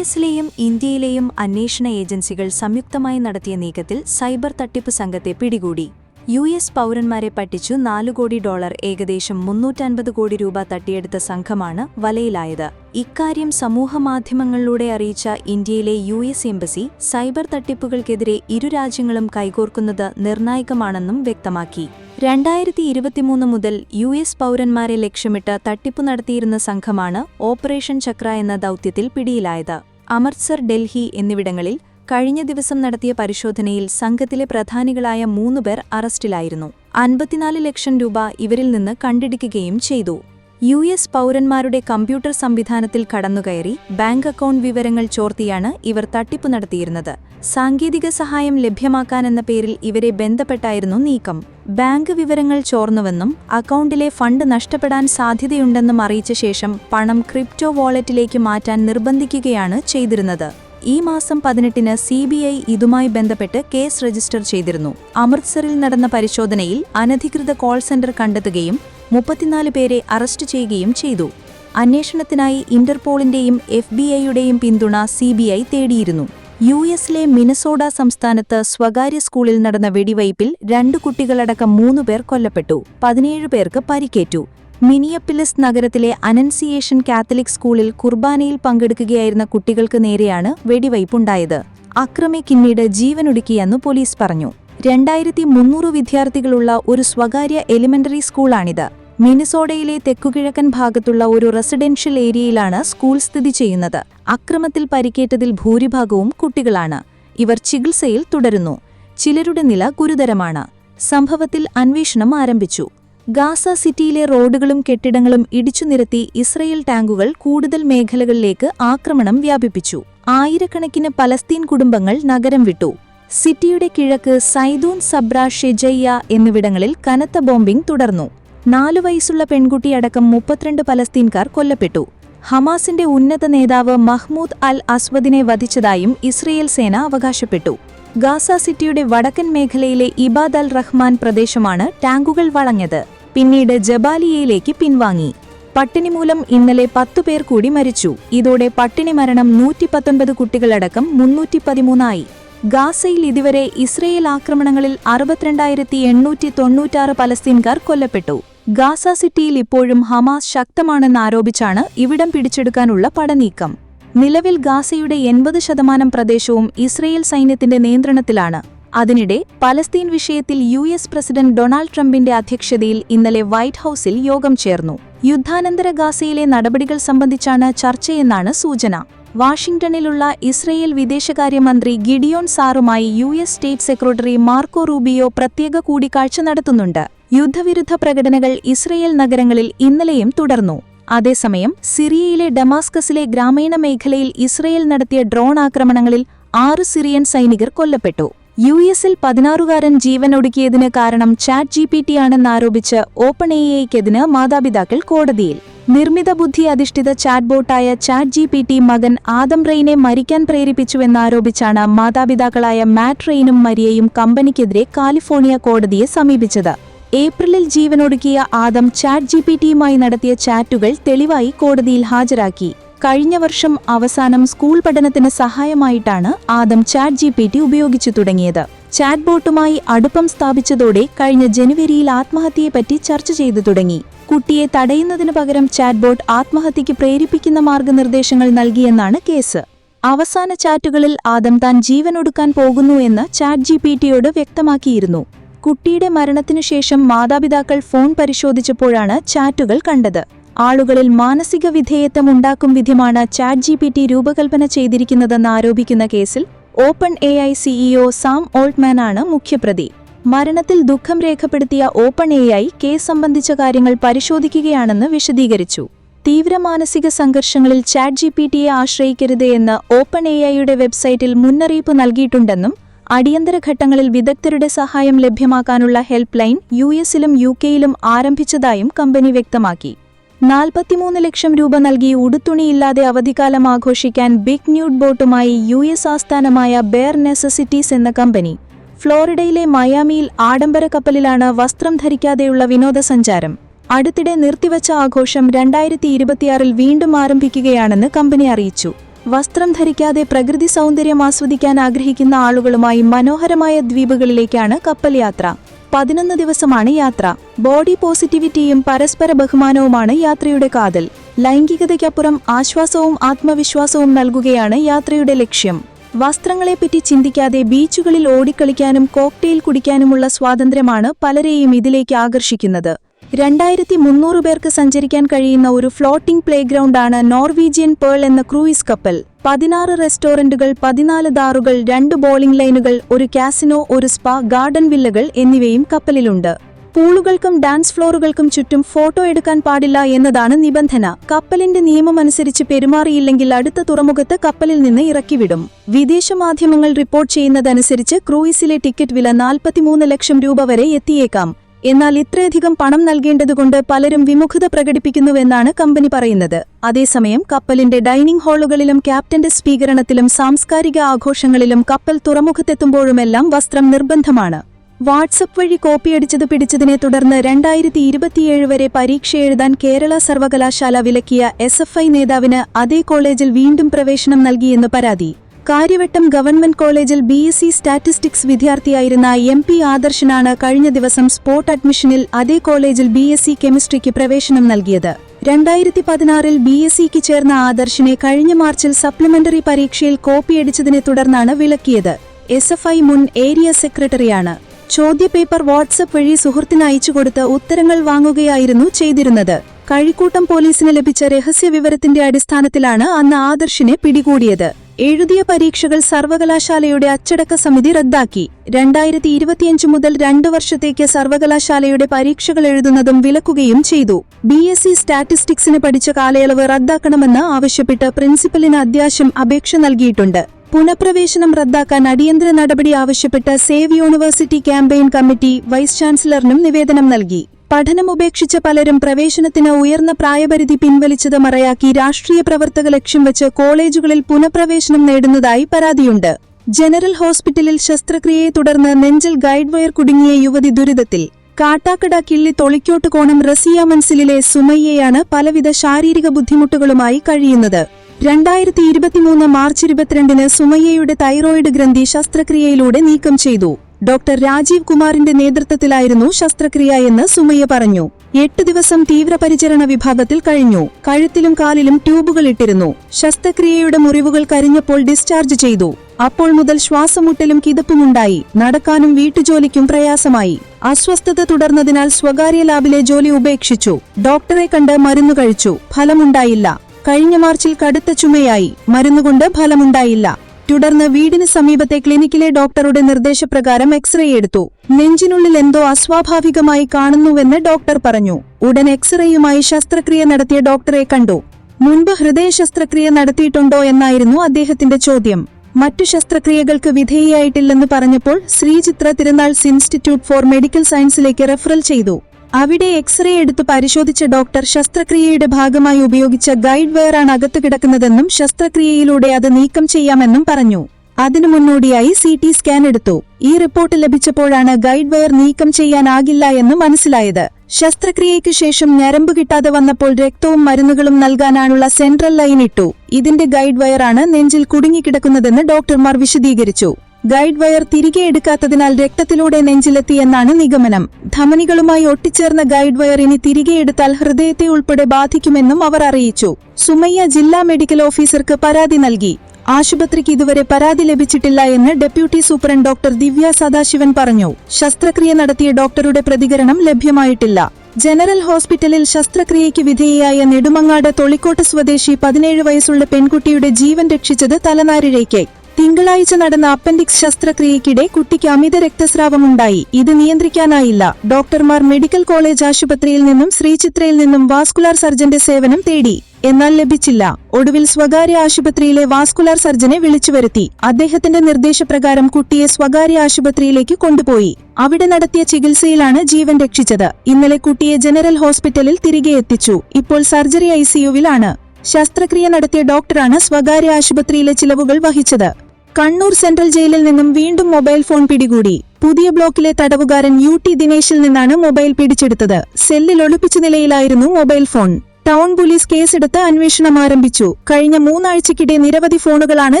എസിലെയും ഇന്ത്യയിലെയും അന്വേഷണ ഏജൻസികൾ സംയുക്തമായി നടത്തിയ നീക്കത്തിൽ സൈബർ തട്ടിപ്പ് സംഘത്തെ പിടികൂടി. യു എസ് പൗരന്മാരെ പറ്റിച്ചു നാലു കോടി ഡോളർ ഏകദേശം മുന്നൂറ്റൻപത് കോടി രൂപ തട്ടിയെടുത്ത സംഘമാണ് വലയിലായത്. ഇക്കാര്യം സമൂഹമാധ്യമങ്ങളിലൂടെ അറിയിച്ച ഇന്ത്യയിലെ യു എസ് എംബസി സൈബർ തട്ടിപ്പുകൾക്കെതിരെ ഇരു രാജ്യങ്ങളും കൈകോർക്കുന്നത് നിർണായകമാണെന്നും വ്യക്തമാക്കി. രണ്ടായിരത്തി ഇരുപത്തിമൂന്ന് മുതൽ യു എസ് പൗരന്മാരെ ലക്ഷ്യമിട്ട് തട്ടിപ്പു നടത്തിയിരുന്ന സംഘമാണ് ഓപ്പറേഷൻ ചക്ര എന്ന ദൗത്യത്തിൽ പിടിയിലായത്. അമൃത്സർ ഡൽഹി എന്നിവിടങ്ങളിൽ കഴിഞ്ഞ ദിവസം നടത്തിയ പരിശോധനയിൽ സംഘത്തിലെ പ്രധാനികളായ മൂന്നുപേർ അറസ്റ്റിലായിരുന്നു. അൻപത്തിനാല് ലക്ഷം രൂപ ഇവരിൽ നിന്ന് കണ്ടെടുക്കുകയും ചെയ്തു. യു എസ് പൗരന്മാരുടെ കമ്പ്യൂട്ടർ സംവിധാനത്തിൽ കടന്നുകയറി ബാങ്ക് അക്കൗണ്ട് വിവരങ്ങൾ ചോർത്തിയാണ് ഇവർ തട്ടിപ്പു നടത്തിയിരുന്നത്. സാങ്കേതിക സഹായം ലഭ്യമാക്കാനെന്ന പേരിൽ ഇവരെ ബന്ധപ്പെട്ടായിരുന്നു നീക്കം. ബാങ്ക് വിവരങ്ങൾ ചോർന്നുവെന്നും അക്കൗണ്ടിലെ ഫണ്ട് നഷ്ടപ്പെടാൻ സാധ്യതയുണ്ടെന്നും അറിയിച്ച ശേഷം പണം ക്രിപ്റ്റോ വാളറ്റിലേക്ക് മാറ്റാൻ നിർബന്ധിക്കുകയാണ് ചെയ്തിരുന്നത്. ഈ മാസം പതിനെട്ടിന് സി ബി ഐ ഇതുമായി ബന്ധപ്പെട്ട് കേസ് രജിസ്റ്റർ ചെയ്തിരുന്നു. അമൃത്സറിൽ നടന്ന പരിശോധനയിൽ അനധികൃത കോൾ സെന്റർ കണ്ടെത്തുകയും മുപ്പത്തിനാല് പേരെ അറസ്റ്റ് ചെയ്യുകയും ചെയ്തു. അന്വേഷണത്തിനായി ഇന്റർപോളിന്റെയും എഫ് ബി ഐയുടെയും പിന്തുണ സി ബി ഐ തേടിയിരുന്നു. യു എസിലെ മിനസോഡ സംസ്ഥാനത്ത് സ്വകാര്യ സ്കൂളിൽ നടന്ന വെടിവയ്പിൽ രണ്ടു കുട്ടികളടക്കം മൂന്നുപേർ കൊല്ലപ്പെട്ടു. പതിനേഴ് പേർക്ക് പരിക്കേറ്റു. മിനിയപ്പിലിസ് നഗരത്തിലെ അനൻസിയേഷൻ കാത്തലിക് സ്കൂളിൽ കുർബാനയിൽ പങ്കെടുക്കുകയായിരുന്ന കുട്ടികൾക്ക് നേരെയാണ് വെടിവയ്പുണ്ടായത്. അക്രമി കിന്നീട് ജീവനൊടുക്കിയെന്ന് പോലീസ് പറഞ്ഞു. രണ്ടായിരത്തി മുന്നൂറ് വിദ്യാർത്ഥികളുള്ള ഒരു സ്വകാര്യ എലിമെന്ററി സ്കൂളാണിത്. മിനിസോഡയിലെ തെക്കുകിഴക്കൻ ഭാഗത്തുള്ള ഒരു റെസിഡൻഷ്യൽ ഏരിയയിലാണ് സ്കൂൾ സ്ഥിതി ചെയ്യുന്നത്. അക്രമത്തിൽ പരിക്കേറ്റതിൽ ഭൂരിഭാഗവും കുട്ടികളാണ്. ഇവർ ചികിത്സയിൽ തുടരുന്നു. ചിലരുടെ നില ഗുരുതരമാണ്. സംഭവത്തിൽ അന്വേഷണം ആരംഭിച്ചു. ഗാസ സിറ്റിയിലെ റോഡുകളും കെട്ടിടങ്ങളും ഇടിച്ചു നിരത്തി ഇസ്രയേൽ ടാങ്കുകൾ കൂടുതൽ മേഖലകളിലേക്ക് ആക്രമണം വ്യാപിപ്പിച്ചു. ആയിരക്കണക്കിന് പലസ്തീൻ കുടുംബങ്ങൾ നഗരം വിട്ടു. സിറ്റിയുടെ കിഴക്ക് സൈദൂൻ സബ്ര ഷെജയ്യ എന്നിവിടങ്ങളിൽ കനത്ത ബോംബിംഗ് തുടർന്നു. നാലു വയസ്സുള്ള പെൺകുട്ടിയടക്കം മുപ്പത്തിരണ്ട് പലസ്തീൻകാർ കൊല്ലപ്പെട്ടു. ഹമാസിന്റെ ഉന്നത നേതാവ് മഹ്മൂദ് അൽ അസ്വദിനെ വധിച്ചതായും ഇസ്രയേൽ സേന അവകാശപ്പെട്ടു. ഗാസ സിറ്റിയുടെ വടക്കൻ മേഖലയിലെ ഇബാദ് അൽ റഹ്മാൻ പ്രദേശമാണ് ടാങ്കുകൾ വളഞ്ഞത്. പിന്നീട് ജബാലിയയിലേക്ക് പിൻവാങ്ങി. പട്ടിണി മൂലം ഇന്നലെ പത്തുപേർ കൂടി മരിച്ചു. ഇതോടെ പട്ടിണി മരണം നൂറ്റി പത്തൊൻപത് കുട്ടികളടക്കം മുന്നൂറ്റി പതിമൂന്നായി ഗാസയിൽ ഇതുവരെ ഇസ്രയേൽ ആക്രമണങ്ങളിൽ അറുപത്തിരണ്ടായിരത്തി എണ്ണൂറ്റി തൊണ്ണൂറ്റാറ് പലസ്തീൻകാർ കൊല്ലപ്പെട്ടു. ഗാസ സിറ്റിയിൽ ഇപ്പോഴും ഹമാസ് ശക്തമാണെന്ന് ശക്തമാണെന്നാരോപിച്ചാണ് ഇവിടം പിടിച്ചെടുക്കാനുള്ള പടനീക്കം. നിലവിൽ ഗാസയുടെ എൺപത് ശതമാനം പ്രദേശവും ഇസ്രയേൽ സൈന്യത്തിന്റെ നിയന്ത്രണത്തിലാണ്. അതിനിടെ പലസ്തീൻ വിഷയത്തിൽ യു എസ് പ്രസിഡന്റ് ഡൊണാൾഡ് ട്രംപിന്റെ അധ്യക്ഷതയിൽ ഇന്നലെ വൈറ്റ് ഹൌസിൽ യോഗം ചേർന്നു. യുദ്ധാനന്തര ഗാസയിലെ നടപടികൾ സംബന്ധിച്ചാണ് ചർച്ചയെന്നാണ് സൂചന. വാഷിംഗ്ടണിലുള്ള ഇസ്രയേൽ വിദേശകാര്യമന്ത്രി Gideon സാറുമായി U S state secretary Marco Rubio പ്രത്യേക കൂടിക്കാഴ്ച നടത്തുന്നുണ്ട്. യുദ്ധവിരുദ്ധ പ്രകടനങ്ങൾ ഇസ്രയേൽ നഗരങ്ങളിൽ ഇന്നലെയും തുടർന്നു. അതേസമയം സിറിയയിലെ ഡമാസ്കസിലെ ഗ്രാമീണ മേഖലയിൽ ഇസ്രയേൽ നടത്തിയ ഡ്രോൺ ആക്രമണങ്ങളിൽ ആറ് സിറിയൻ സൈനികർ കൊല്ലപ്പെട്ടു. യു എസിൽ പതിനാറുകാരൻ ജീവനൊടുക്കിയതിന് കാരണം ചാറ്റ് ജി പി ടി ആണെന്നാരോപിച്ച് ഓപ്പൺ എ ഐക്കെതിന് മാതാപിതാക്കൾ കോടതിയിൽ. നിർമ്മിത ബുദ്ധി അധിഷ്ഠിത ചാറ്റ്ബോട്ടായ ചാറ്റ് ജി പി ടി മകൻ ആദം റെയിനെ മരിക്കാൻ പ്രേരിപ്പിച്ചുവെന്നാരോപിച്ചാണ് മാതാപിതാക്കളായ മാറ്റ് റെയിനും മരിയയും കമ്പനിക്കെതിരെ കാലിഫോർണിയ കോടതിയെ സമീപിച്ചത്. ഏപ്രിലിൽ ജീവനൊടുക്കിയ ആദം ചാറ്റ് ജി പി ടിയുമായി നടത്തിയ ചാറ്റുകൾ തെളിവായി കോടതിയിൽ ഹാജരാക്കി. കഴിഞ്ഞ വർഷം അവസാനം സ്കൂൾ പഠനത്തിന് സഹായമായിട്ടാണ് Adam chat G P T ഉപയോഗിച്ചു തുടങ്ങിയത്. ചാറ്റ് ബോട്ടുമായി അടുപ്പം സ്ഥാപിച്ചതോടെ കഴിഞ്ഞ ജനുവരിയിൽ ആത്മഹത്യയെപ്പറ്റി ചർച്ച ചെയ്തു തുടങ്ങി. കുട്ടിയെ തടയുന്നതിനു പകരം ചാറ്റ് ബോട്ട് ആത്മഹത്യയ്ക്ക് പ്രേരിപ്പിക്കുന്ന മാർഗനിർദ്ദേശങ്ങൾ നൽകിയെന്നാണ് കേസ്. അവസാന ചാറ്റുകളിൽ ആദം താൻ ജീവനൊടുക്കാൻ പോകുന്നു എന്ന് ചാറ്റ് ജി പി ടിയോട് വ്യക്തമാക്കിയിരുന്നു. കുട്ടിയുടെ മരണത്തിനു ശേഷം മാതാപിതാക്കൾ ഫോൺ പരിശോധിച്ചപ്പോഴാണ് ചാറ്റുകൾ കണ്ടത്. ആളുകളിൽ മാനസിക വിധേയത്വം ഉണ്ടാക്കും വിധമാണ് ചാറ്റ് ജി പി ടി രൂപകൽപ്പന ചെയ്തിരിക്കുന്നതെന്ന് ആരോപിക്കുന്ന കേസിൽ open A I CEO Sam ഓൾട്ട്മാനാണ് മുഖ്യപ്രതി. മരണത്തിൽ ദുഃഖം രേഖപ്പെടുത്തിയ ഓപ്പൺ എ ഐ കേസ് സംബന്ധിച്ച കാര്യങ്ങൾ പരിശോധിക്കുകയാണെന്ന് വിശദീകരിച്ചു. തീവ്ര മാനസിക സംഘർഷങ്ങളിൽ ചാറ്റ് ജി പി ടിയെ ആശ്രയിക്കരുത് എന്ന് ഓപ്പൺ എ ഐയുടെ വെബ്സൈറ്റിൽ മുന്നറിയിപ്പ് നൽകിയിട്ടുണ്ടെന്നും അടിയന്തര ഘട്ടങ്ങളിൽ വിദഗ്ധരുടെ സഹായം ലഭ്യമാക്കാനുള്ള ഹെൽപ്പ് ലൈൻ യു എസിലും യു കെയിലും ആരംഭിച്ചതായും കമ്പനി വ്യക്തമാക്കി. നാൽപ്പത്തിമൂന്ന് ലക്ഷം രൂപ നൽകി ഉടുത്തുണിയില്ലാതെ അവധിക്കാലം ആഘോഷിക്കാൻ ബിഗ് ന്യൂഡ് ബോട്ടുമായി യു എസ് ആസ്ഥാനമായ ബെയർ നെസസിറ്റീസ് എന്ന കമ്പനി. ഫ്ലോറിഡയിലെ മയാമിയിൽ ആഡംബര കപ്പലിലാണ് വസ്ത്രം ധരിക്കാതെയുള്ള വിനോദസഞ്ചാരം. അടുത്തിടെ നിർത്തിവച്ച ആഘോഷം രണ്ടായിരത്തി ഇരുപത്തിയാറിൽ വീണ്ടും ആരംഭിക്കുകയാണെന്ന് കമ്പനി അറിയിച്ചു. വസ്ത്രം ധരിക്കാതെ പ്രകൃതി സൗന്ദര്യം ആസ്വദിക്കാൻ ആഗ്രഹിക്കുന്ന ആളുകളുമായി മനോഹരമായ ദ്വീപുകളിലേക്കാണ് കപ്പൽ യാത്ര. പതിനൊന്ന് ദിവസമാണ് യാത്ര. ബോഡി പോസിറ്റിവിറ്റിയും പരസ്പര ബഹുമാനവുമാണ് യാത്രയുടെ കാതൽ. ലൈംഗികതയ്ക്കപ്പുറം ആശ്വാസവും ആത്മവിശ്വാസവും നൽകുകയാണ് യാത്രയുടെ ലക്ഷ്യം. വസ്ത്രങ്ങളെപ്പറ്റി ചിന്തിക്കാതെ ബീച്ചുകളിൽ ഓടിക്കളിക്കാനും കോക്ടെയിൽ കുടിക്കാനുമുള്ള സ്വാതന്ത്ര്യമാണ് പലരെയും ഇതിലേക്ക് ആകർഷിക്കുന്നത്. രണ്ടായിരത്തി മുന്നൂറ് പേർക്ക് സഞ്ചരിക്കാൻ കഴിയുന്ന ഒരു ഫ്ലോട്ടിംഗ് പ്ലേഗ്രൗണ്ടാണ് നോർവീജിയൻ പേൾ എന്ന ക്രൂയിസ് കപ്പൽ. പതിനാറ് റെസ്റ്റോറന്റുകൾ പതിനാല് ദാറുകൾ രണ്ട് ബോളിംഗ് ലൈനുകൾ ഒരു കാസിനോ ഒരു സ്പാ ഗാർഡൻ വില്ലകൾ എന്നിവയും കപ്പലിലുണ്ട്. പൂളുകൾക്കും ഡാൻസ് ഫ്ലോറുകൾക്കും ചുറ്റും ഫോട്ടോ എടുക്കാൻ പാടില്ല എന്നതാണ് നിബന്ധന. കപ്പലിന്റെ നിയമമനുസരിച്ച് പെരുമാറിയില്ലെങ്കിൽ അടുത്ത തുറമുഖത്ത് കപ്പലിൽ നിന്ന് ഇറക്കിവിടും. വിദേശ മാധ്യമങ്ങൾ റിപ്പോർട്ട് ചെയ്യുന്നതനുസരിച്ച് ക്രൂയിസിലെ ടിക്കറ്റ് വില നാൽപ്പത്തിമൂന്ന് ലക്ഷം രൂപ വരെ എത്തിയേക്കാം. എന്നാൽ ഇത്രയധികം പണം നൽകേണ്ടതുകൊണ്ട് പലരും വിമുഖത പ്രകടിപ്പിക്കുന്നുവെന്നാണ് കമ്പനി പറയുന്നത്. അതേസമയം കപ്പലിന്റെ ഡൈനിംഗ് ഹാളുകളിലും ക്യാപ്റ്റന്റെ സ്വീകരണത്തിലും സാംസ്കാരിക ആഘോഷങ്ങളിലും കപ്പൽ തുറമുഖത്തെത്തുമ്പോഴുമെല്ലാം വസ്ത്രം നിർബന്ധമാണ്. വാട്സപ്പ് വഴി കോപ്പിയടിച്ചത് പിടിച്ചതിനെ തുടർന്ന് രണ്ടായിരത്തി ഇരുപത്തിയേഴ് വരെ പരീക്ഷ എഴുതാൻ കേരള സർവകലാശാല വിലക്കിയ എസ് എഫ് ഐ നേതാവിന് അതേ കോളേജിൽ വീണ്ടും പ്രവേശനം നൽകിയെന്ന് പരാതി. കാര്യവട്ടം ഗവൺമെന്റ് കോളേജിൽ ബി എസ് സി സ്റ്റാറ്റിസ്റ്റിക്സ് വിദ്യാർത്ഥിയായിരുന്ന എം പി ആദർശനാണ് കഴിഞ്ഞ ദിവസം സ്പോട്ട് അഡ്മിഷനിൽ അതേ കോളേജിൽ ബി എസ് സി കെമിസ്ട്രിക്ക് പ്രവേശനം നൽകിയത്. രണ്ടായിരത്തി പതിനാറിൽ ബി എസ് സിക്ക് ചേർന്ന ആദർശിനെ കഴിഞ്ഞ മാർച്ചിൽ സപ്ലിമെന്ററി പരീക്ഷയിൽ കോപ്പിയടിച്ചതിനെ തുടർന്നാണ് വിലക്കിയത്. എസ് എഫ് ഐ മുൻ ഏരിയ സെക്രട്ടറിയാണ്. ചോദ്യപേപ്പർ വാട്സപ്പ് വഴി സുഹൃത്തിന് അയച്ചു കൊടുത്ത് ഉത്തരങ്ങൾ വാങ്ങുകയായിരുന്നു ചെയ്തിരുന്നത്. കഴിക്കൂട്ടം പോലീസിന് ലഭിച്ച രഹസ്യ വിവരത്തിന്റെ അടിസ്ഥാനത്തിലാണ് അന്ന് ആദർശിനെ പിടികൂടിയത്. എഴുതിയ പരീക്ഷകൾ സർവകലാശാലയുടെ അച്ചടക്ക സമിതി റദ്ദാക്കി. രണ്ടായിരത്തി ഇരുപത്തിയഞ്ച് മുതൽ രണ്ടു വർഷത്തേക്ക് സർവകലാശാലയുടെ പരീക്ഷകൾ എഴുതുന്നതും വിലക്കുകയും ചെയ്തു. ബി എസ് സി സ്റ്റാറ്റിസ്റ്റിക്സിന് പഠിച്ച കാലയളവ് റദ്ദാക്കണമെന്ന് ആവശ്യപ്പെട്ട് പ്രിൻസിപ്പലിന് അത്യാവശ്യം അപേക്ഷ നൽകിയിട്ടുണ്ട്. പുനഃപ്രവേശനം റദ്ദാക്കാൻ അടിയന്തര നടപടി ആവശ്യപ്പെട്ട് save university campaign committee vice ചാൻസലറിനും നിവേദനം നൽകി. പഠനം ഉപേക്ഷിച്ച പലരും പ്രവേശനത്തിന് ഉയർന്ന പ്രായപരിധി പിൻവലിച്ചത് മറയാക്കി രാഷ്ട്രീയ പ്രവർത്തക ലക്ഷ്യം വെച്ച് കോളേജുകളിൽ പുനഃപ്രവേശനം നേടുന്നതായി പരാതിയുണ്ട്. ജനറൽ ഹോസ്പിറ്റലിൽ ശസ്ത്രക്രിയയെ തുടർന്ന് നെഞ്ചിൽ ഗൈഡ് വയർ കുടുങ്ങിയ യുവതി ദുരിതത്തിൽ. കാട്ടാക്കട കിള്ളി തൊളിക്കോട്ട് കോണം റസിയ മൻസിലിലെ സുമയ്യയാണ് പലവിധ ശാരീരിക ബുദ്ധിമുട്ടുകളുമായി കഴിയുന്നത്. രണ്ടായിരത്തി ഇരുപത്തിമൂന്ന് മാർച്ച് ഇരുപത്തിരണ്ടിന് സുമയ്യയുടെ തൈറോയിഡ് ഗ്രന്ഥി ശസ്ത്രക്രിയയിലൂടെ നീക്കം ചെയ്തു. ഡോക്ടർ രാജീവ് കുമാറിന്റെ നേതൃത്വത്തിലായിരുന്നു ശസ്ത്രക്രിയ എന്ന് സുമയ്യ പറഞ്ഞു. എട്ട് ദിവസം തീവ്രപരിചരണ വിഭാഗത്തിൽ കഴിഞ്ഞു. കഴുത്തിലും കാലിലും ട്യൂബുകൾ ഇട്ടിരുന്നു. ശസ്ത്രക്രിയയുടെ മുറിവുകൾ കരിഞ്ഞപ്പോൾ ഡിസ്ചാർജ് ചെയ്തു. അപ്പോൾ മുതൽ ശ്വാസമുട്ടലും കിതപ്പുമുണ്ടായി. നടക്കാനും വീട്ടുജോലിക്കും പ്രയാസമായി. അസ്വസ്ഥത തുടർന്നതിനാൽ സ്വകാര്യ ലാബിലെ ജോലി ഉപേക്ഷിച്ചു. ഡോക്ടറെ കണ്ട് മരുന്നു കഴിച്ചു. ഫലമുണ്ടായില്ല. കഴിഞ്ഞ മാർച്ചിൽ കടുത്ത ചുമയായി. മരുന്നുകൊണ്ട് ഫലമുണ്ടായില്ല. തുടർന്ന് വീടിന് സമീപത്തെ ക്ലിനിക്കിലെ ഡോക്ടറുടെ നിർദ്ദേശപ്രകാരം എക്സ്റേ എടുത്തു. നെഞ്ചിനുള്ളിൽ എന്തോ അസ്വാഭാവികമായി കാണുന്നുവെന്ന് ഡോക്ടർ പറഞ്ഞു. ഉടൻ എക്സ്റേയുമായി ശസ്ത്രക്രിയ നടത്തിയ ഡോക്ടറെ കണ്ടു. മുൻപ് ഹൃദയ ശസ്ത്രക്രിയ നടത്തിയിട്ടുണ്ടോ എന്നായിരുന്നു അദ്ദേഹത്തിന്റെ ചോദ്യം. മറ്റു ശസ്ത്രക്രിയകൾക്ക് വിധേയയായിട്ടില്ലെന്ന് പറഞ്ഞപ്പോൾ Sree Chitra Tirunal's institute for medical സയൻസിലേക്ക് referral ചെയ്തു. അവിടെ എക്സ്റേ എടുത്ത് പരിശോധിച്ച ഡോക്ടർ ശസ്ത്രക്രിയയുടെ ഭാഗമായി ഉപയോഗിച്ച ഗൈഡ് വയറാണ് അകത്തു കിടക്കുന്നതെന്നും ശസ്ത്രക്രിയയിലൂടെ അത് നീക്കം ചെയ്യാമെന്നും പറഞ്ഞു. അതിനു മുന്നോടിയായി സി ടി സ്കാൻ എടുത്തു. ഈ റിപ്പോർട്ട് ലഭിച്ചപ്പോഴാണ് ഗൈഡ് വയർ നീക്കം ചെയ്യാനാകില്ല എന്ന് മനസ്സിലായത്. ശസ്ത്രക്രിയയ്ക്ക് ശേഷം ഞരമ്പ് കിട്ടാതെ വന്നപ്പോൾ രക്തവും മരുന്നുകളും നൽകാനാണുള്ള സെൻട്രൽ ലൈൻ ഇട്ടു. ഇതിന്റെ ഗൈഡ് വയറാണ് നെഞ്ചിൽ കുടുങ്ങിക്കിടക്കുന്നതെന്ന് ഡോക്ടർമാർ വിശദീകരിച്ചു. ഗൈഡ് വയർ തിരികെ എടുക്കാത്തതിനാൽ രക്തത്തിലൂടെ നെഞ്ചിലെത്തിയെന്നാണ് നിഗമനം. ധമനികളുമായി ഒട്ടിച്ചേർന്ന ഗൈഡ് വയർ ഇനി തിരികെ എടുത്താൽ ഹൃദയത്തെ ഉൾപ്പെടെ ബാധിക്കുമെന്നും അവർ അറിയിച്ചു. സുമയ്യ ജില്ലാ മെഡിക്കൽ ഓഫീസർക്ക് പരാതി നൽകി. ആശുപത്രിക്ക് ഇതുവരെ പരാതി ലഭിച്ചിട്ടില്ല എന്ന് deputy superintendent doctor Divya Sadasivan പറഞ്ഞു. ശസ്ത്രക്രിയ നടത്തിയ ഡോക്ടറുടെ പ്രതികരണം ലഭ്യമായിട്ടില്ല. ജനറൽ ഹോസ്പിറ്റലിൽ ശസ്ത്രക്രിയയ്ക്ക് വിധേയയായ നെടുമങ്ങാട് തൊളിക്കോട്ട് സ്വദേശി പതിനേഴ് വയസ്സുള്ള പെൺകുട്ടിയുടെ ജീവൻ രക്ഷിച്ചത് തലനാരിഴയ്ക്ക്. തിങ്കളാഴ്ച നടന്ന അപ്പൻഡിക്സ് ശസ്ത്രക്രിയയ്ക്കിടെ കുട്ടിക്ക് അമിത രക്തസ്രാവമുണ്ടായി. ഇത് നിയന്ത്രിക്കാനായില്ല. ഡോക്ടർമാർ മെഡിക്കൽ കോളേജ് ആശുപത്രിയിൽ നിന്നും ശ്രീചിത്രയിൽ നിന്നും വാസ്കുലാർ സർജന്റെ സേവനം തേടി. എന്നാൽ ലഭിച്ചില്ല. ഒടുവിൽ സ്വകാര്യ ആശുപത്രിയിലെ വാസ്കുലാർ സർജനെ വിളിച്ചുവരുത്തി അദ്ദേഹത്തിന്റെ നിർദ്ദേശപ്രകാരം കുട്ടിയെ സ്വകാര്യ ആശുപത്രിയിലേക്ക് കൊണ്ടുപോയി. അവിടെ നടത്തിയ ചികിത്സയിലാണ് ജീവൻ രക്ഷിച്ചത്. ഇന്നലെ കുട്ടിയെ ജനറൽ ഹോസ്പിറ്റലിൽ തിരികെ എത്തിച്ചു. ഇപ്പോൾ സർജറി ഐസിയുവിലാണ് ശസ്ത്രക്രിയ നടത്തിയ ഡോക്ടറാണ് സ്വകാര്യ ആശുപത്രിയിലെ ചിലവുകൾ വഹിച്ചത്. കണ്ണൂർ സെൻട്രൽ ജയിലിൽ നിന്നും വീണ്ടും മൊബൈൽ ഫോൺ പിടികൂടി. പുതിയ ബ്ലോക്കിലെ തടവുകാരൻ യു ടി ദിനേശിൽ നിന്നാണ് മൊബൈൽ പിടിച്ചെടുത്തത്. സെല്ലിൽ ഒളിപ്പിച്ച നിലയിലായിരുന്നു മൊബൈൽ ഫോൺ. ടൗൺ പോലീസ് കേസെടുത്ത് അന്വേഷണം ആരംഭിച്ചു. കഴിഞ്ഞ മൂന്നാഴ്ചക്കിടെ നിരവധി ഫോണുകളാണ്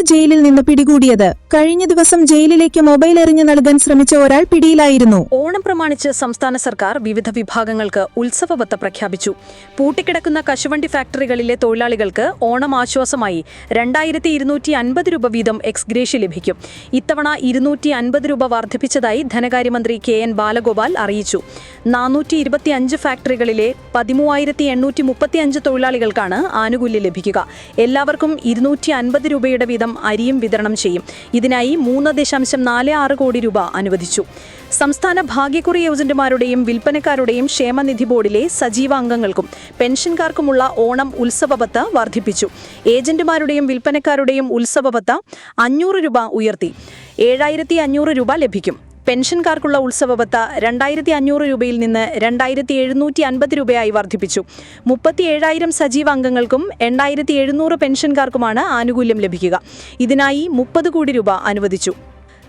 ജയിലിൽ നിന്ന് പിടികൂടിയത്. കഴിഞ്ഞ ദിവസം ജയിലിലേക്ക് മൊബൈൽ എറിഞ്ഞു നൽകാൻ ശ്രമിച്ച ഒരാൾ പിടിയിലായിരുന്നു. ഓണം പ്രമാണിച്ച് സംസ്ഥാന സർക്കാർ വിവിധ വിഭാഗങ്ങൾക്ക് ഉത്സവബത്ത പ്രഖ്യാപിച്ചു. പൂട്ടിക്കിടക്കുന്ന കശുവണ്ടി ഫാക്ടറികളിലെ തൊഴിലാളികൾക്ക് ഓണം ആശ്വാസമായി രണ്ടായിരത്തി ഇരുന്നൂറ്റി അൻപത് രൂപ വീതം എക്സ്ഗ്രേഷ്യ ലഭിക്കും. ഇത്തവണ ഇരുന്നൂറ്റി അൻപത് രൂപ വർദ്ധിപ്പിച്ചതായി ധനകാര്യമന്ത്രി കെ എൻ ബാലഗോപാൽ അറിയിച്ചു. നാനൂറ്റി ഇരുപത്തിയഞ്ച് ഫാക്ടറികളിലെ പതിമൂവായിരത്തി എണ്ണൂറ്റി മുപ്പത്തി അഞ്ച് തൊഴിലാളികൾക്കാണ് ആനുകൂല്യം ലഭിക്കുക. എല്ലാവർക്കും ഇരുന്നൂറ്റി അൻപത് രൂപയുടെ വീതം അരിയും വിതരണം ചെയ്യും. ഇതിനായി മൂന്ന് ദശാംശം നാല് ആറ് കോടി രൂപ അനുവദിച്ചു. സംസ്ഥാന ഭാഗ്യക്കുറി ഏജന്റുമാരുടെയും വിൽപ്പനക്കാരുടെയും ക്ഷേമനിധി ബോർഡിലെ സജീവ അംഗങ്ങൾക്കും പെൻഷൻകാർക്കുമുള്ള ഓണം ഉത്സവപത്ത് വർദ്ധിപ്പിച്ചു. ഏജന്റുമാരുടെയും വിൽപ്പനക്കാരുടെയും ഉത്സവപത്ത് അഞ്ഞൂറ് രൂപ ഉയർത്തി. ഏഴായിരത്തി അഞ്ഞൂറ് രൂപ ലഭിക്കും. പെൻഷൻകാർക്കുള്ള ഉത്സവബത്ത രണ്ടായിരത്തി അഞ്ഞൂറ് രൂപയിൽ നിന്ന് രണ്ടായിരത്തി എഴുന്നൂറ്റി അൻപത് രൂപയായി വർദ്ധിപ്പിച്ചു. മുപ്പത്തി ഏഴായിരം സജീവ അംഗങ്ങൾക്കും എണ്ണായിരത്തി എഴുന്നൂറ് പെൻഷൻകാർക്കുമാണ് ആനുകൂല്യം ലഭിക്കുക. ഇതിനായി മുപ്പത് കോടി രൂപ അനുവദിച്ചു.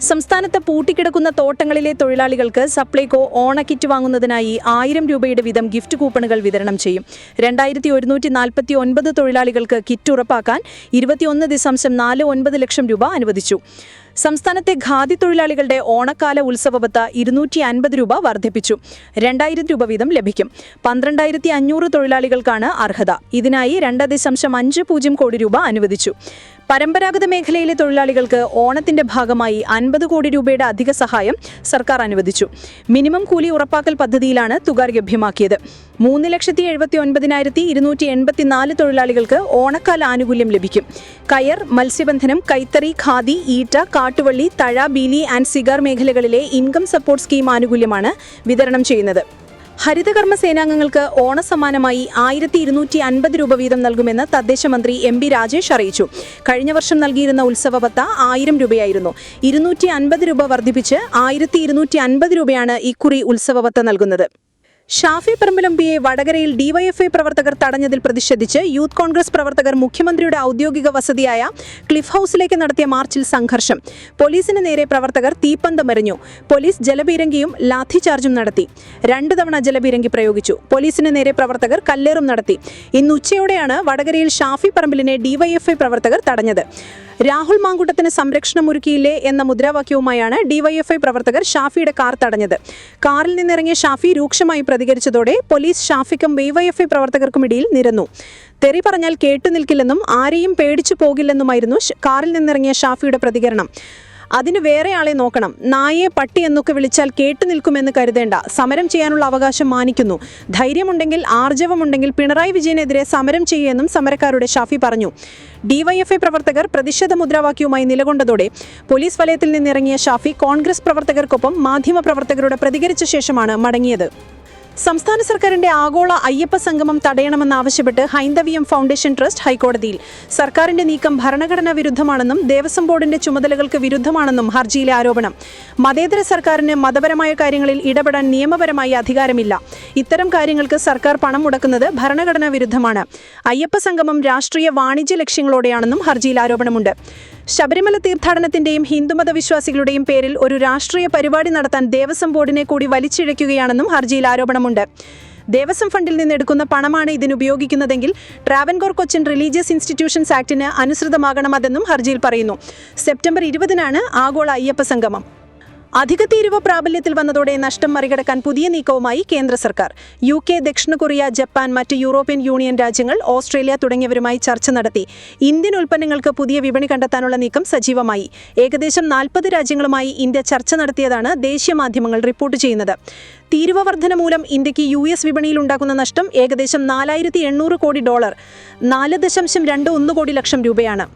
സംസ്ഥാനത്ത് പൂട്ടിക്കിടക്കുന്ന തോട്ടങ്ങളിലെ തൊഴിലാളികൾക്ക് സപ്ലൈകോ ഓണക്കിറ്റ് വാങ്ങുന്നതിനായി ആയിരം രൂപയുടെ വീതം ഗിഫ്റ്റ് കൂപ്പണുകൾ വിതരണം ചെയ്യും. രണ്ടായിരത്തി ഒരുന്നൂറ്റി നാൽപ്പത്തി ഒൻപത് തൊഴിലാളികൾക്ക് കിറ്റ് ഉറപ്പാക്കാൻ ഇരുപത്തിയൊന്ന് ദശാംശം നാല് ഒൻപത് ലക്ഷം രൂപ അനുവദിച്ചു. സംസ്ഥാനത്തെ ഖാദി തൊഴിലാളികളുടെ ഓണക്കാല ഉത്സവബത്ത ഇരുന്നൂറ്റി അൻപത് രൂപ വർദ്ധിപ്പിച്ചു. രണ്ടായിരം രൂപ വീതം ലഭിക്കും. പന്ത്രണ്ടായിരത്തി അഞ്ഞൂറ് തൊഴിലാളികൾക്കാണ് അർഹത. ഇതിനായി രണ്ട് ദശാംശം അഞ്ച് പൂജ്യം കോടി രൂപ അനുവദിച്ചു. പരമ്പരാഗത മേഖലയിലെ തൊഴിലാളികൾക്ക് ഓണത്തിന്റെ ഭാഗമായി അൻപത് കോടി രൂപയുടെ അധിക സഹായം സർക്കാർ അനുവദിച്ചു. മിനിമം കൂലി ഉറപ്പാക്കൽ പദ്ധതിയിലാണ് തുക ലഭ്യമാക്കിയത്. മൂന്ന് ലക്ഷത്തി എഴുപത്തി ഒൻപതിനായിരത്തി ഇരുന്നൂറ്റി എൺപത്തിനാല് തൊഴിലാളികൾക്ക് ഓണക്കാല ആനുകൂല്യം ലഭിക്കും. കയർ മത്സ്യബന്ധനം കൈത്തറി ഖാദി ഈറ്റ കാട്ടുവള്ളി തഴ ബീലി ആൻഡ് സിഗാർ മേഖലകളിലെ ഇൻകം സപ്പോർട്ട് സ്കീം ആനുകൂല്യമാണ് വിതരണം ചെയ്യുന്നത്. ഹരിതകർമ്മ സേനാംഗങ്ങൾക്ക് ഓണസമ്മാനമായി ആയിരത്തി ഇരുന്നൂറ്റി അൻപത് രൂപ വീതം നൽകുമെന്ന് തദ്ദേശ മന്ത്രി എം ബി രാജേഷ് അറിയിച്ചു. കഴിഞ്ഞ വർഷം നൽകിയിരുന്ന ഉത്സവ പത്ത ആയിരം രൂപയായിരുന്നു. ഇരുന്നൂറ്റി അൻപത് രൂപ വർദ്ധിപ്പിച്ച് ആയിരത്തി ഇരുന്നൂറ്റി അൻപത് രൂപയാണ് ഇക്കുറി ഉത്സവബത്ത നൽകുന്നത്. ഷാഫി പറമ്പിലമ്പിയെ വടകരയിൽ ഡിവൈഎഫ്ഐ പ്രവർത്തകർ തടഞ്ഞതിൽ പ്രതിഷേധിച്ച് യൂത്ത് കോൺഗ്രസ് പ്രവർത്തകർ മുഖ്യമന്ത്രിയുടെ ഔദ്യോഗിക വസതിയായ ക്ലിഫ് ഹൌസിലേക്ക് നടത്തിയ മാർച്ചിൽ സംഘർഷം. പോലീസിന് നേരെ പ്രവർത്തകർ തീപ്പന്തമെറിഞ്ഞു പോലീസ് ജലപീരങ്കിയും ലാത്തിചാർജും നടത്തി. രണ്ടു തവണ ജലപീരങ്കി പ്രയോഗിച്ചു. പോലീസിന് നേരെ പ്രവർത്തകർ കല്ലേറും നടത്തി. ഇന്ന് ഉച്ചയോടെയാണ് വടകരയിൽ ഷാഫി പറമ്പിലിനെ ഡിവൈഎഫ്ഐ പ്രവർത്തകർ തടഞ്ഞത്. രാഹുൽ മാങ്കുട്ടത്തിന് സംരക്ഷണം ഒരുക്കിയില്ലേ എന്ന മുദ്രാവാക്യവുമായാണ് ഡിവൈഎഫ്ഐ പ്രവർത്തകർ ഷാഫിയുടെ കാർ തടഞ്ഞത്. കാറിൽ നിന്നിറങ്ങിയ ഷാഫി രൂക്ഷമായി പ്രതികരിച്ചതോടെ പോലീസ് ഷാഫിക്കും ഡിവൈഎഫ്ഐ പ്രവർത്തകർക്കും ഇടയിൽ നിരന്നു. തെറി പറഞ്ഞാൽ കേട്ടു നിൽക്കില്ലെന്നും ആരെയും പേടിച്ചു പോകില്ലെന്നുമായിരുന്നു കാറിൽ നിന്നിറങ്ങിയ ഷാഫിയുടെ പ്രതികരണം. അതിന് വേറെ ആളെ നോക്കണം. നായെ പട്ടി എന്നൊക്കെ വിളിച്ചാൽ കേട്ടു നിൽക്കുമെന്ന് കരുതേണ്ട. സമരം ചെയ്യാനുള്ള അവകാശം മാനിക്കുന്നു. ധൈര്യമുണ്ടെങ്കിൽ ആർജവമുണ്ടെങ്കിൽ പിണറായി വിജയനെതിരെ സമരം ചെയ്യുമെന്നും സമരക്കാരുടെ ഷാഫി പറഞ്ഞു. ഡിവൈഎഫ്ഐ പ്രവർത്തകർ പ്രതിഷേധ മുദ്രാവാക്യവുമായി നിലകൊണ്ടതോടെ പോലീസ് വലയത്തിൽ നിന്നിറങ്ങിയ ഷാഫി കോൺഗ്രസ് പ്രവർത്തകർക്കൊപ്പം മാധ്യമപ്രവർത്തകരോട് പ്രതികരിച്ച ശേഷമാണ് മടങ്ങിയത്. സംസ്ഥാന സർക്കാരിന്റെ ആഗോള അയ്യപ്പ സംഗമം തടയണമെന്നാവശ്യപ്പെട്ട് ഹൈന്ദവീയം ഫൗണ്ടേഷൻ ട്രസ്റ്റ് ഹൈക്കോടതിയിൽ സർക്കാരിന്റെ നീക്കം ഭരണഘടനാ വിരുദ്ധമാണെന്നും ദേവസ്വം ബോർഡിന്റെ ചുമതലകൾക്ക് വിരുദ്ധമാണെന്നും ഹർജിയിലെ ആരോപണം. മതേതര സർക്കാരിന് മതപരമായ കാര്യങ്ങളിൽ ഇടപെടാൻ നിയമപരമായി അധികാരമില്ല. ഇത്തരം കാര്യങ്ങൾക്ക് സർക്കാർ പണം മുടക്കുന്നത് ഭരണഘടനാ വിരുദ്ധമാണ്. അയ്യപ്പ സംഗമം രാഷ്ട്രീയ വാണിജ്യ ലക്ഷ്യങ്ങളോടെയാണെന്നും ഹർജിയിൽ ആരോപണമുണ്ട്. ശബരിമല തീർത്ഥാടനത്തിന്റെയും ഹിന്ദുമത വിശ്വാസികളുടെയും പേരിൽ ഒരു രാഷ്ട്രീയ പരിപാടി നടത്താൻ ദേവസ്വം ബോർഡിനെ കൂടി വലിച്ചിഴയ്ക്കുകയാണെന്നും ഹർജിയിൽ ആരോപണമുണ്ട്. ദേവസ്വം ഫണ്ടിൽ നിന്നെടുക്കുന്ന പണമാണ് ഇതിനുപയോഗിക്കുന്നതെങ്കിൽ ട്രാവൻകോർ കൊച്ചിൻ റിലീജിയസ് ഇൻസ്റ്റിറ്റ്യൂഷൻസ് ആക്ടിന് അനുസൃതമാകണമെന്നും ഹർജിയിൽ പറയുന്നു. സെപ്റ്റംബർ ഇരുപതിനാണ് ആഗോള അയ്യപ്പ സംഗമം. അധിക തീരുവ പ്രാബല്യത്തിൽ വന്നതോടെ നഷ്ടം മറികടക്കാൻ പുതിയ നീക്കവുമായി കേന്ദ്ര സർക്കാർ. യു കെ ദക്ഷിണ കൊറിയ ജപ്പാൻ മറ്റ് യൂറോപ്യൻ യൂണിയൻ രാജ്യങ്ങൾ ഓസ്ട്രേലിയ തുടങ്ങിയവരുമായി ചർച്ച നടത്തി. ഇന്ത്യൻ ഉൽപ്പന്നങ്ങൾക്ക് പുതിയ വിപണി കണ്ടെത്താനുള്ള നീക്കം സജീവമായി. ഏകദേശം നാൽപ്പത് രാജ്യങ്ങളുമായി ഇന്ത്യ ചർച്ച നടത്തിയതാണ് ദേശീയ മാധ്യമങ്ങൾ റിപ്പോർട്ട് ചെയ്യുന്നത്. തീരുവ വർധന മൂലം ഇന്ത്യയ്ക്ക് യു എസ് വിപണിയിൽ ഉണ്ടാക്കുന്ന നഷ്ടം ഏകദേശം നാലായിരത്തി എണ്ണൂറ് കോടി ഡോളർ നാല് ദശാംശം രണ്ട് ഒന്ന് കോടി ലക്ഷം രൂപയാണ്.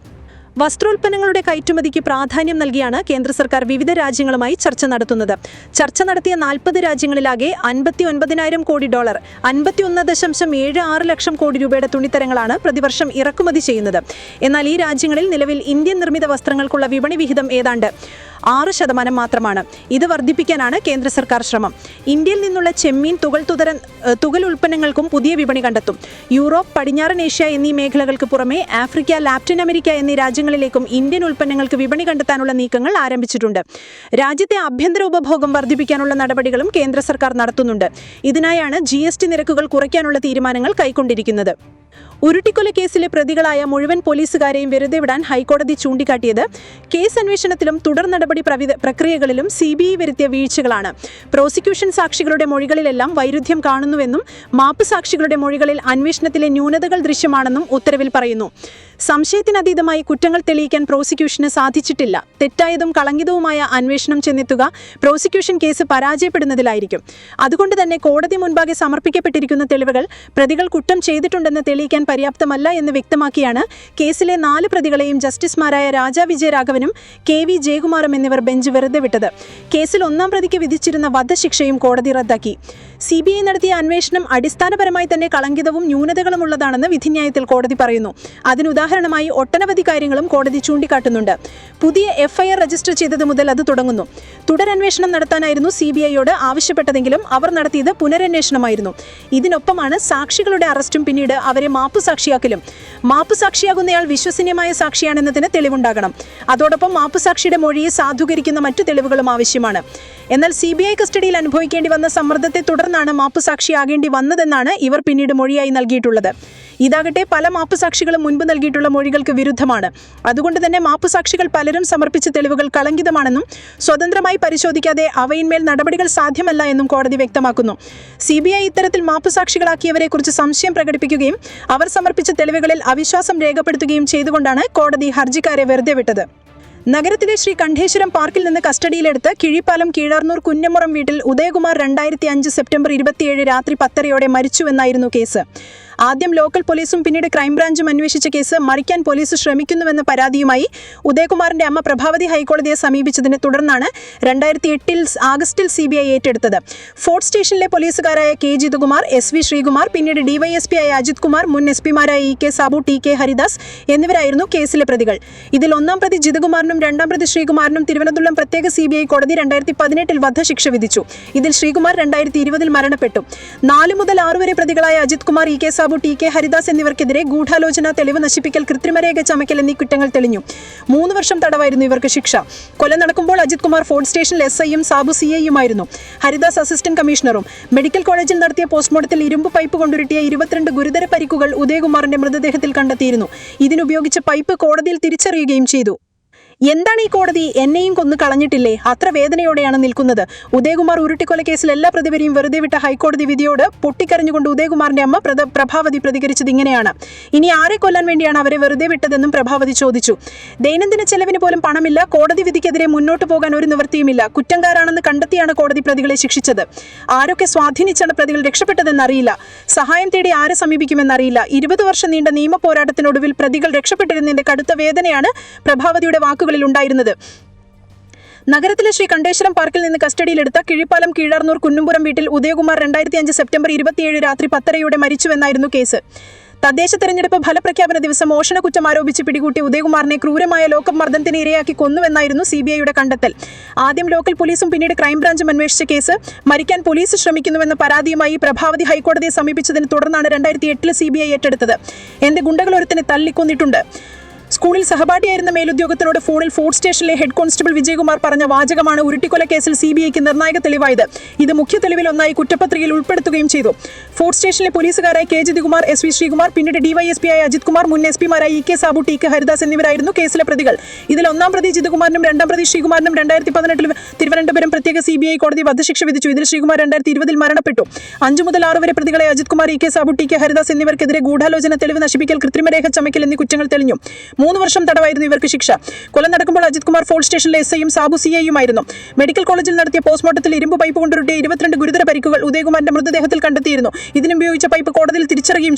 വസ്ത്രോൽപ്പന്നങ്ങളുടെ കയറ്റുമതിക്ക് പ്രാധാന്യം നൽകിയാണ് കേന്ദ്ര സർക്കാർ വിവിധ രാജ്യങ്ങളുമായി ചർച്ച നടത്തുന്നത്. ചർച്ച നടത്തിയ നാൽപ്പത് രാജ്യങ്ങളിലാകെ അൻപത്തി ഒൻപതിനായിരം കോടി ഡോളർ അൻപത്തി ഒന്ന് ദശാംശം ഏഴ് ആറ് ലക്ഷം കോടി രൂപയുടെ തുണിത്തരങ്ങളാണ് പ്രതിവർഷം ഇറക്കുമതി ചെയ്യുന്നത്. എന്നാൽ ഈ രാജ്യങ്ങളിൽ നിലവിൽ ഇന്ത്യൻ നിർമ്മിത വസ്ത്രങ്ങൾക്കുള്ള വിപണി വിഹിതം ഏതാണ്ട് ആറ് ശതമാനം മാത്രമാണ്. ഇത് വർദ്ധിപ്പിക്കാനാണ് കേന്ദ്ര സർക്കാർ ശ്രമം. ഇന്ത്യയിൽ നിന്നുള്ള ചെമ്മീൻ തുകൽ തുതര തുകൽ ഉൽപ്പന്നങ്ങൾക്കും പുതിയ വിപണി കണ്ടെത്തും. യൂറോപ്പ് പടിഞ്ഞാറൻ ഏഷ്യ എന്നീ മേഖലകൾക്ക് പുറമെ ആഫ്രിക്ക ലാറ്റിൻ അമേരിക്ക എന്നീ രാജ്യങ്ങളിലേക്കും ഇന്ത്യൻ ഉൽപ്പന്നങ്ങൾക്ക് വിപണി കണ്ടെത്താനുള്ള നീക്കങ്ങൾ ആരംഭിച്ചിട്ടുണ്ട്. രാജ്യത്തെ ആഭ്യന്തര ഉപഭോഗം വർദ്ധിപ്പിക്കാനുള്ള നടപടികളും കേന്ദ്ര സർക്കാർ നടത്തുന്നുണ്ട്. ഇതിനായാണ് ജി നിരക്കുകൾ കുറയ്ക്കാനുള്ള തീരുമാനങ്ങൾ കൈക്കൊണ്ടിരിക്കുന്നത്. ഉരുട്ടിക്കൊല കേസിലെ പ്രതികളായ മുഴുവൻ പോലീസുകാരെയും വെറുതെ വിടാൻ ഹൈക്കോടതി ചൂണ്ടിക്കാട്ടിയത് കേസ് അന്വേഷണത്തിലും തുടർ നടപടി പ്രക്രിയകളിലും സി ബി ഐ വരുത്തിയ വീഴ്ചകളാണ്. പ്രോസിക്യൂഷൻ സാക്ഷികളുടെ മൊഴികളിലെല്ലാം വൈരുദ്ധ്യം കാണുന്നുവെന്നും മാപ്പ് സാക്ഷികളുടെ മൊഴികളിൽ അന്വേഷണത്തിലെ ന്യൂനതകൾ ദൃശ്യമാണെന്നും ഉത്തരവിൽ പറയുന്നു. സംശയത്തിനതീതമായി കുറ്റങ്ങൾ തെളിയിക്കാൻ പ്രോസിക്യൂഷന് സാധിച്ചിട്ടില്ല. തെറ്റായതും കളങ്കിതവുമായ അന്വേഷണം ചെന്നെത്തുക പ്രോസിക്യൂഷൻ കേസ് പരാജയപ്പെടുന്നതിലായിരിക്കും. അതുകൊണ്ട് തന്നെ കോടതി മുൻപാകെ സമർപ്പിക്കപ്പെട്ടിരിക്കുന്ന തെളിവുകൾ പ്രതികൾ കുറ്റം ചെയ്തിട്ടുണ്ടെന്ന് തെളിയിക്കാൻ പര്യാപ്തമല്ല എന്ന് വ്യക്തമാക്കിയാണ് കേസിലെ നാല് പ്രതികളെയും ജസ്റ്റിസുമാരായ രാജാ വിജയരാഘവനും കെ വി ജയകുമാറും എന്നിവർ ബെഞ്ച് വെറുതെ വിട്ടത്. കേസിൽ ഒന്നാം പ്രതിക്ക് വിധിച്ചിരുന്ന വധശിക്ഷയും കോടതി റദ്ദാക്കി. സി ബി ഐ നടത്തിയ അന്വേഷണം അടിസ്ഥാനപരമായി തന്നെ കളങ്കിതവും ന്യൂനതകളുമുള്ളതാണെന്ന് വിധിന്യായത്തിൽ കോടതി പറയുന്നു. അതിനുദാഹരണമായി ഒട്ടനവധി കാര്യങ്ങളും കോടതി ചൂണ്ടിക്കാട്ടുന്നുണ്ട്. പുതിയ എഫ്ഐആർ രജിസ്റ്റർ ചെയ്തത് മുതൽ അത് തുടങ്ങുന്നു. തുടരന്വേഷണം നടത്താനായിരുന്നു സി ബി ഐയോട് ആവശ്യപ്പെട്ടതെങ്കിലും അവർ നടത്തിയത് പുനരന്വേഷണമായിരുന്നു. ഇതിനൊപ്പമാണ് സാക്ഷികളുടെ അറസ്റ്റും പിന്നീട് അവരെ മാപ്പു സാക്ഷിയാക്കലും. മാപ്പു സാക്ഷിയാകുന്നയാൾ വിശ്വസനീയമായ സാക്ഷിയാണെന്നതിന് തെളിവുണ്ടാകണം. അതോടൊപ്പം മാപ്പു സാക്ഷിയുടെ മൊഴിയെ സാധൂകരിക്കുന്ന മറ്റു തെളിവുകളും ആവശ്യമാണ്. എന്നാൽ സി ബി ഐ കസ്റ്റഡിയിൽ അനുഭവിക്കേണ്ടി വന്ന സമ്മർദ്ദത്തെ തുടർന്നാണ് മാപ്പു സാക്ഷിയാകേണ്ടി വന്നതെന്നാണ് ഇവർ പിന്നീട് മൊഴിയായി നൽകിയിട്ടുള്ളത്. ഇതാകട്ടെ പല മാപ്പുസാക്ഷികളും മുൻപ് നൽകിയിട്ടുള്ള മൊഴികൾക്ക് വിരുദ്ധമാണ്. അതുകൊണ്ട് തന്നെ മാപ്പുസാക്ഷികൾ പലരും സമർപ്പിച്ച തെളിവുകൾ കളങ്കിതമാണെന്നും സ്വതന്ത്രമായി പരിശോധിക്കാതെ അവയിന്മേൽ നടപടികൾ സാധ്യമല്ല എന്നും കോടതി വ്യക്തമാക്കുന്നു. സി ബി ഐ ഇത്തരത്തിൽ മാപ്പുസാക്ഷികളാക്കിയവരെക്കുറിച്ച് സംശയം പ്രകടിപ്പിക്കുകയും അവർ സമർപ്പിച്ച തെളിവുകളിൽ അവിശ്വാസം രേഖപ്പെടുത്തുകയും ചെയ്തുകൊണ്ടാണ് കോടതി ഹർജിക്കാരെ വെറുതെ വിട്ടത്. നഗരത്തിലെ ശ്രീ കണ്ഠേശ്വരം പാർക്കിൽ നിന്ന് കസ്റ്റഡിയിലെടുത്ത് കിഴിപ്പാലം കീഴാർന്നൂർ കുഞ്ഞമുറം വീട്ടിൽ ഉദയകുമാർ രണ്ടായിരത്തി അഞ്ച് സെപ്റ്റംബർ ഇരുപത്തിയേഴ് രാത്രി പത്തരയോടെ മരിച്ചുവെന്നായിരുന്നു കേസ്. ആദ്യം ലോക്കൽ പോലീസും പിന്നീട് ക്രൈംബ്രാഞ്ചും അന്വേഷിച്ച കേസ് മറിക്കാൻ പോലീസ് ശ്രമിക്കുന്നുവെന്ന പരാതിയുമായി ഉദയകുമാറിന്റെ അമ്മ പ്രഭാവതി ഹൈക്കോടതിയെ സമീപിച്ചതിനെ തുടർന്നാണ് രണ്ടായിരത്തി എട്ടിൽ ആഗസ്റ്റിൽ സി ബി ഐ ഏറ്റെടുത്തത്. ഫോർട്ട് സ്റ്റേഷനിലെ പോലീസുകാരായ K Jithukumar S V Sreekumar പിന്നീട് ഡിവൈഎസ്പി ആയ അജിത് കുമാർ മുൻ S പിമാരായ E K Sabu T K Haridas എന്നിവരായിരുന്നു കേസിലെ പ്രതികൾ. ഇതിൽ ഒന്നാം പ്രതി ജിതുകുമാറിനും രണ്ടാം പ്രതി ശ്രീകുമാറിനും തിരുവനന്തപുരം പ്രത്യേക സി കോടതി രണ്ടായിരത്തി പതിനെട്ടിൽ വധശിക്ഷ വിധിച്ചു. ഇതിൽ ശ്രീകുമാർ രണ്ടായിരത്തി ഇരുപതിൽ മരണപ്പെട്ടു. നാല് മുതൽ ആറ് വരെ പ്രതികളായ Ajith Kumar E K Sabu T K Haridas എന്നിവർക്കെതിരെ ഗൂഢാലോചന തെളിവ് നശിപ്പിക്കൽ കൃത്രിമരേഖ ചമയ്ക്കൽ എന്നീ കുറ്റങ്ങൾ തെളിഞ്ഞു. മൂന്ന് വർഷം തടവായിരുന്നു ഇവർക്ക് ശിക്ഷ. കൊല നടക്കുമ്പോൾ അജിത് കുമാർ ഫോർട്ട് സ്റ്റേഷനിൽ എസ് ഐയും സാബു സി ഐയുമായിരുന്നു. ഹരിദാസ് അസിസ്റ്റന്റ് കമ്മീഷണറും മെഡിക്കൽ കോളേജിൽ നടത്തിയ പോസ്റ്റ്മോർട്ടത്തിൽ ഇരുമ്പ് പൈപ്പ് കൊണ്ടുരുട്ടിയ ഇരുപത്തിരണ്ട് ഗുരുതര പരിക്കുകൾ ഉദയകുമാറിന്റെ മൃതദേഹത്തിൽ കണ്ടെത്തിയിരുന്നു. ഇതിനുപയോഗിച്ച പൈപ്പ് കോടതിയിൽ തിരിച്ചറിയുകയും ചെയ്തു. എന്താണ് ഈ കോടതി? എന്നെയും കൊന്നു കളഞ്ഞിട്ടില്ലേ? അത്ര വേദനയോടെയാണ് നിൽക്കുന്നത്. ഉദയകുമാർ ഉരുട്ടിക്കൊല കേസിൽ എല്ലാ പ്രതിവരെയും വെറുതെ വിട്ട ഹൈക്കോടതി വിധിയോട് പൊട്ടിക്കരഞ്ഞുകൊണ്ട് ഉദയകുമാറിന്റെ അമ്മ പ്രഭാവതി പ്രതികരിച്ചത് ഇങ്ങനെയാണ്. ഇനി ആരെ കൊല്ലാൻ വേണ്ടിയാണ് അവരെ വെറുതെ വിട്ടതെന്നും പ്രഭാവതി ചോദിച്ചു. ദൈനംദിന ചെലവിന് പോലും പണമില്ല. കോടതി വിധിക്കെതിരെ മുന്നോട്ട് പോകാൻ ഒരു നിവൃത്തിയുമില്ല. കുറ്റംകാരാണെന്ന് കണ്ടെത്തിയാണ് കോടതി പ്രതികളെ ശിക്ഷിച്ചത്. ആരൊക്കെ സ്വാധീനിച്ചാണ് പ്രതികൾ രക്ഷപ്പെട്ടതെന്ന് അറിയില്ല സഹായം തേടി ആരെ സമീപിക്കുമെന്നറിയില്ല. ഇരുപത് വർഷം നീണ്ട നിയമ പോരാട്ടത്തിനൊടുവിൽ പ്രതികൾ രക്ഷപ്പെട്ടിരുന്നതിന്റെ കടുത്ത വേദനയാണ് പ്രഭാവതിയുടെ വാക്കുകളിൽ ഉണ്ടായിരുന്നത്. നഗരത്തിലെ ശ്രീ കണ്ടേശ്വരം പാർക്കിൽ നിന്ന് കസ്റ്റഡിയിലെടുത്ത കിഴിപ്പാലം കീഴാർന്നൂർ കുന്നുംപുരം വീട്ടിൽ ഉദയകുമാർ രണ്ടായിരത്തി അഞ്ച് സെപ്റ്റംബർ ഇരുപത്തിയേഴ് രാത്രി പത്തരയോടെ മരിച്ചുവെന്നായിരുന്നു കേസ്. തദ്ദേശ തെരഞ്ഞെടുപ്പ് ഫലപ്രഖ്യാപന ദിവസം മോഷണക്കുറ്റം ആരോപിച്ച് പിടികൂട്ടി ഉദയകുമാറിനെ ക്രൂരമായ ലോക്കൽ മർദ്ദനത്തിന് ഇരയാക്കി കൊന്നുവെന്നായിരുന്നു സി ബി ഐയുടെ കണ്ടെത്തൽ. ആദ്യം ലോക്കൽ പോലീസും പിന്നീട് ക്രൈംബ്രാഞ്ചും അന്വേഷിച്ച കേസ്. മരിക്കാൻ പോലീസ് ശ്രമിക്കുന്നുവെന്ന പരാതിയുമായി പ്രഭാവതി ഹൈക്കോടതിയെ സമീപിച്ചതിനെ തുടർന്നാണ് രണ്ടായിരത്തി എട്ടിൽ സി ബി ഐ ഏറ്റെടുത്തത്. എന്റെ ഗുണ്ടകൾ ഒരുത്തനെ തല്ലിക്കൊന്നിട്ടുണ്ട് സ്കൂളിൽ സഹപാഠിയായിരുന്ന മേലുദ്യോഗത്തിനോട് ഫോണിൽ ഫോർട്ട് സ്റ്റേഷനിലെ ഹെഡ് കോൺസ്റ്റബിൾ വിജയകുമാർ പറഞ്ഞ വാചകമാണ് ഉരുട്ടിക്കൊല കേസിൽ സി ബി ഐക്ക് നിർണായക തെളിവായത്. ഇത് മുഖ്യ തെളിവിലൊന്നായി കുറ്റപത്രികയിൽ ഉൾപ്പെടുത്തുകയും ചെയ്തു. ഫോർട്ട് സ്റ്റേഷനിലെ പോലീസുകാരായ K Jithikumar S V Sreekumar പിന്നീട് ഡിവൈഎസ്പി ആയ അജിത് കുമാർ മുൻ S പിമാരായ E K Sabu T K Haridas എന്നിവരായിരുന്നു കേസിലെ പ്രതികൾ. ഇതിൽ ഒന്നാം പ്രതി ജിതുകുമാറിനും രണ്ടാം പ്രതി ശ്രീകുമാറിനും രണ്ടായിരത്തി പതിനെട്ടിൽ തിരുവനന്തപുരം പ്രത്യേക സി ബി ഐ കോടതി വധശിക്ഷ വിധിച്ചു. ഇതിൽ ശ്രീകുമാർ രണ്ടായിരത്തി ഇരുപതിൽ മരണപ്പെട്ടു. അഞ്ചു മുതൽ ആറ് വരെ പ്രതികളെ Ajith Kumar E K Sabu T K Haridas എന്നിവർക്കെതിരെ ഗൂഢാലോചന തെളിവ് നശിപ്പിക്കൽ കൃത്രിമരേഖ ചമയ്ക്കൽ എന്നീ കുറ്റങ്ങൾ തെളിഞ്ഞു. മൂന്ന് വർഷം തടവായിരുന്നു ഇവർക്ക് ശിക്ഷ. കൊല നടക്കുമ്പോൾ അജിത് കുമാർ ഫോൾ സ്റ്റേഷനിലെ എസ് ഐയും സാബു സി ഐയുമായിരുന്നു. മെഡിക്കൽ കോളേജിൽ നടത്തിയ പോസ്റ്റ്മോർട്ടത്തിൽ ഇരുമ്പ് പൈപ്പ് കൊണ്ടുരുട്ടിയ ഇരുപത്തിരണ്ട് ഗുരുതര പരിക്കുകൾ ഉദയകുമാറിന്റെ മൃതദേഹത്തിൽ കണ്ടെത്തിയിരുന്നു. ഇതിനുപയോഗിച്ച പൈപ്പ് കോടതിയിൽ തിരിച്ചറിയുകയും